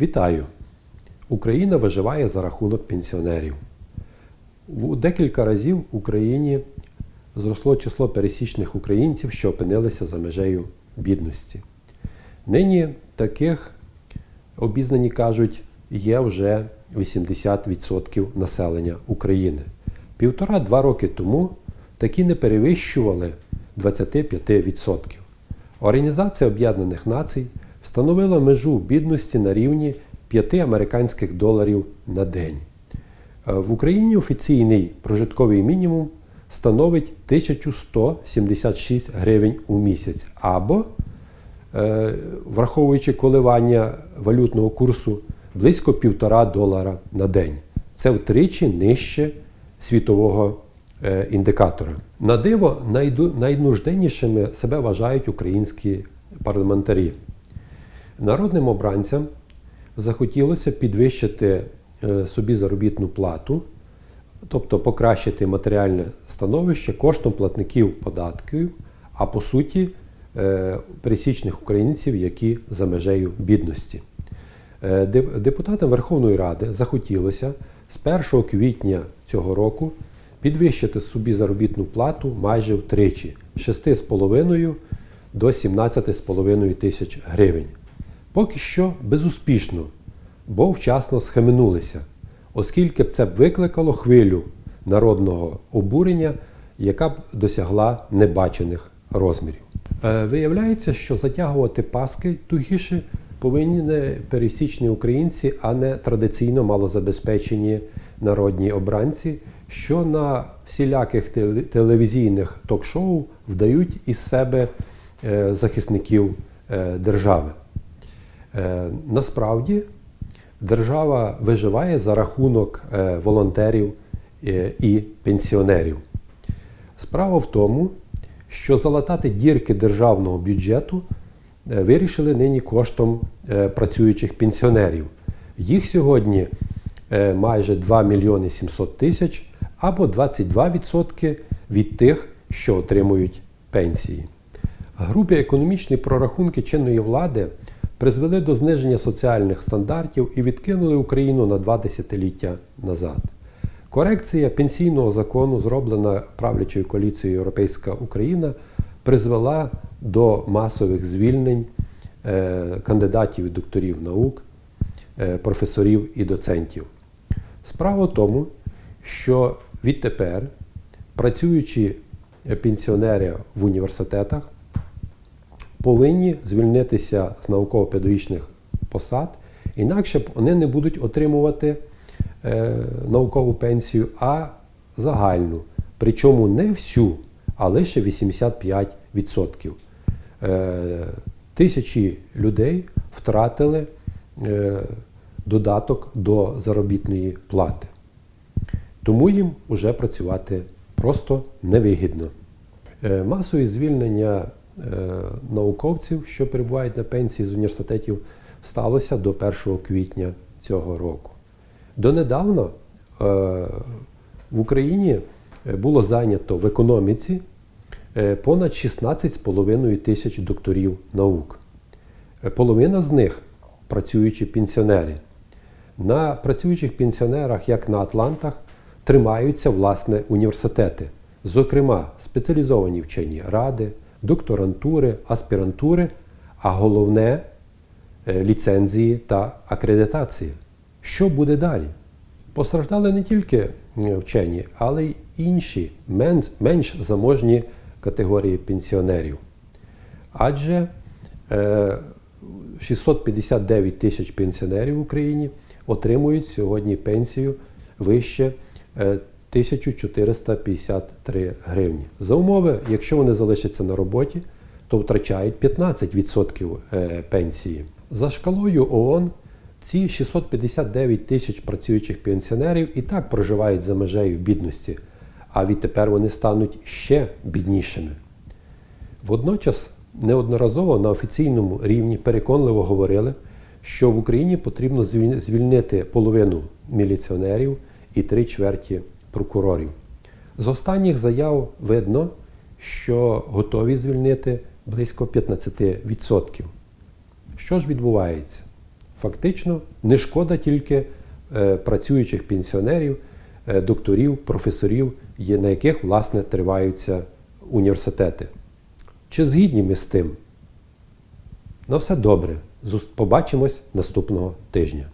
Вітаю! Україна виживає за рахунок пенсіонерів. У декілька разів в Україні зросло число пересічних українців, що опинилися за межею бідності. Нині таких, обізнані кажуть, є вже 80% населення України. Півтора-два роки тому такі не перевищували 25%. Організація Об'єднаних Націй встановила межу бідності на рівні 5 американських доларів на день. Е, В Україні офіційний прожитковий мінімум становить 1176 гривень у місяць або, е, враховуючи коливання валютного курсу, близько 1,5 долара на день. Це втричі нижче світового е, індикатора. На диво, найнужденнішими себе вважають українські парламентарі. Народним обранцям захотілося підвищити е, собі заробітну плату, тобто покращити матеріальне становище коштом платників податків, а по суті е, пересічних українців, які за межею бідності. Е, Депутатам Верховної Ради захотілося з 1 квітня цього року підвищити собі заробітну плату майже втричі з 6,5 до 17,5 тисяч гривень. Поки що безуспішно, бо вчасно схаменулися, оскільки б це б викликало хвилю народного обурення, яка б досягла небачених розмірів. Е, Виявляється, що затягувати паски тугіше повинні пересічні українці, а не традиційно малозабезпечені народні обранці, що на всіляких телевізійних ток-шоу вдають із себе е, захисників е, держави. Е, Насправді держава виживає за рахунок е, волонтерів е, і пенсіонерів. Справа в тому, що залатати дірки державного бюджету вирішили нині коштом працюючих пенсіонерів. Їх сьогодні майже 2 мільйони 700 тисяч або 22% від тих, що отримують пенсії. Грубі економічні прорахунки чинної влади призвели до зниження соціальних стандартів і відкинули Україну на два десятиліття назад. Корекція пенсійного закону, зроблена правлячою коаліцією Європейська Україна, призвела до масових звільнень е, кандидатів і докторів наук, е, професорів і доцентів. Справа в тому, що відтепер працюючі пенсіонери в університетах повинні звільнитися з науково-педагогічних посад, інакше б вони не будуть отримувати е, наукову пенсію, а загальну. Причому не всю, а лише 85%. Е, тисячі людей втратили е, додаток до заробітної плати. Тому їм вже працювати просто невигідно. Масові звільнення науковців, що перебувають на пенсії з університетів, сталося до 1 квітня цього року. Донедавна е, в Україні е, було зайнято в економіці е, понад 16,5 тисяч докторів наук. Е, Половина з них працюючі пенсіонери. На працюючих пенсіонерах, як на Атлантах, тримаються власне університети, зокрема спеціалізовані вчені ради, докторантури, аспірантури, а головне е, ліцензії та акредитації. Що буде далі? Постраждали не тільки е, вчені, але й інші менш, заможні категорії пенсіонерів. Адже е, 659 тисяч пенсіонерів в Україні отримують сьогодні пенсію вище е, 1453 гривні. За умови, якщо вони залишаться на роботі, то втрачають 15% е, пенсії. За шкалою ООН ці 659 тисяч працюючих пенсіонерів і так проживають за межею бідності, а відтепер вони стануть ще біднішими. Водночас неодноразово на офіційному рівні переконливо говорили, що в Україні потрібно звільнити половину міліціонерів і три чверті прокурорів. З останніх заяв видно, що готові звільнити близько 15%. Що ж відбувається? фактично не шкода тільки е, працюючих пенсіонерів, е, докторів, професорів, на яких власне триваються університети. Чи згідні ми з тим? На все добре. Побачимось наступного тижня.